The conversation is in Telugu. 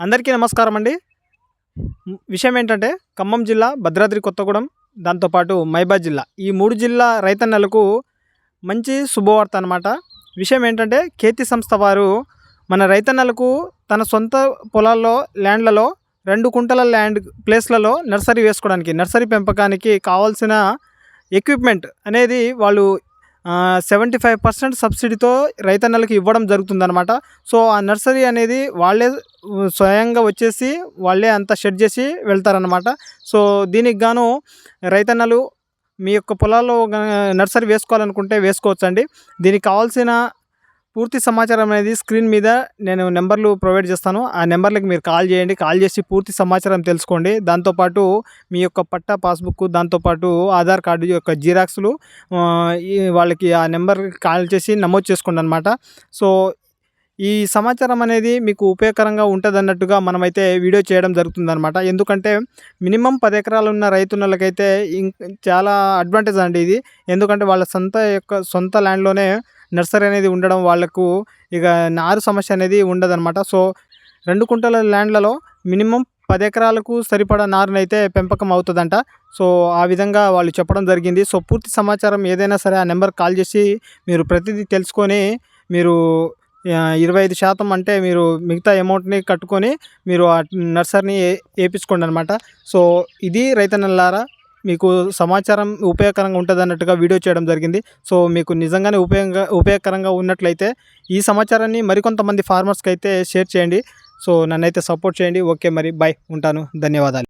అందరికీ నమస్కారం అండి. విషయం ఏంటంటే ఖమ్మం జిల్లా భద్రాద్రి కొత్తగూడెం దాంతోపాటు మైబాద్ జిల్లా. ఈ మూడు జిల్లా రైతన్నలకు మంచి శుభవార్త అనమాట విషయం ఏంటంటే కేతి సంస్థ వారు మన రైతన్నలకు తన సొంత పొలాల్లో ల్యాండ్లలో రెండు కుంటల ల్యాండ్ ప్లేస్లలో నర్సరీ వేసుకోవడానికి నర్సరీ పెంపకానికి కావాల్సిన ఎక్విప్మెంట్ అనేది వాళ్ళు సెవెంటీ ఫైవ్ పర్సెంట్ సబ్సిడీతో రైతన్నలకు ఇవ్వడం జరుగుతుందన్నమాట. సో ఆ నర్సరీ అనేది వాళ్ళే స్వయంగా వచ్చేసి వాళ్ళే అంతా షెడ్ చేసి వెళ్తారనమాట సో దీనికి గాను రైతన్నలు మీ యొక్క పొలాల్లో నర్సరీ వేసుకోవాలనుకుంటే వేసుకోవచ్చండి. దీనికి కావాల్సిన పూర్తి సమాచారం అనేది స్క్రీన్ మీద నేను నెంబర్లు ప్రొవైడ్ చేస్తాను. ఆ నెంబర్లకు మీరు కాల్ చేయండి. కాల్ చేసి పూర్తి సమాచారం తెలుసుకోండి. దాంతోపాటు మీ యొక్క పట్టా పాస్బుక్ దాంతోపాటు ఆధార్ కార్డు యొక్క జిరాక్స్లు ఈ వాళ్ళకి ఆ నెంబర్ కాల్ చేసి నమోదు చేసుకోండి అనమాట సో ఈ సమాచారం అనేది మీకు ఉపయోగకరంగా ఉంటుందన్నట్టుగా మనమైతే వీడియో చేయడం జరుగుతుందనమాట ఎందుకంటే మినిమం పది ఎకరాలు ఉన్న రైతున్నలకైతే చాలా అడ్వాంటేజ్ అండి ఇది. ఎందుకంటే వాళ్ళ సొంత యొక్క సొంత ల్యాండ్లోనే నర్సరీ అనేది ఉండడం వాళ్ళకు ఇక నారు సమస్య అనేది ఉండదన్నమాట. సో రెండు కుంటల ల్యాండ్లలో మినిమం పది ఎకరాలకు సరిపడా నారునైతే పెంపకం అవుతుందంట. సో ఆ విధంగా వాళ్ళు చెప్పడం జరిగింది. సో పూర్తి సమాచారం ఏదైనా సరే ఆ నెంబర్ కాల్ చేసి మీరు ప్రతిదీ తెలుసుకొని మీరు ఇరవై ఐదు శాతం అంటే మీరు మిగతా అమౌంట్ని కట్టుకొని మీరు ఆ నర్సరీని ఏ- వేయించుకోండి అనమాట సో ఇది రైతన్నలారా మీకు సమాచారం ఉపయోగకరంగా ఉంటుంది అన్నట్టుగా వీడియో చేయడం జరిగింది. సో మీకు నిజంగానే ఉపయోగంగా ఉపయోగకరంగా ఉన్నట్లయితే ఈ సమాచారాన్ని మరికొంతమంది ఫార్మర్స్కి అయితే షేర్ చేయండి. సో నన్నైతే సపోర్ట్ చేయండి. ఓకే మరి బాయ్ ఉంటాను. ధన్యవాదాలు.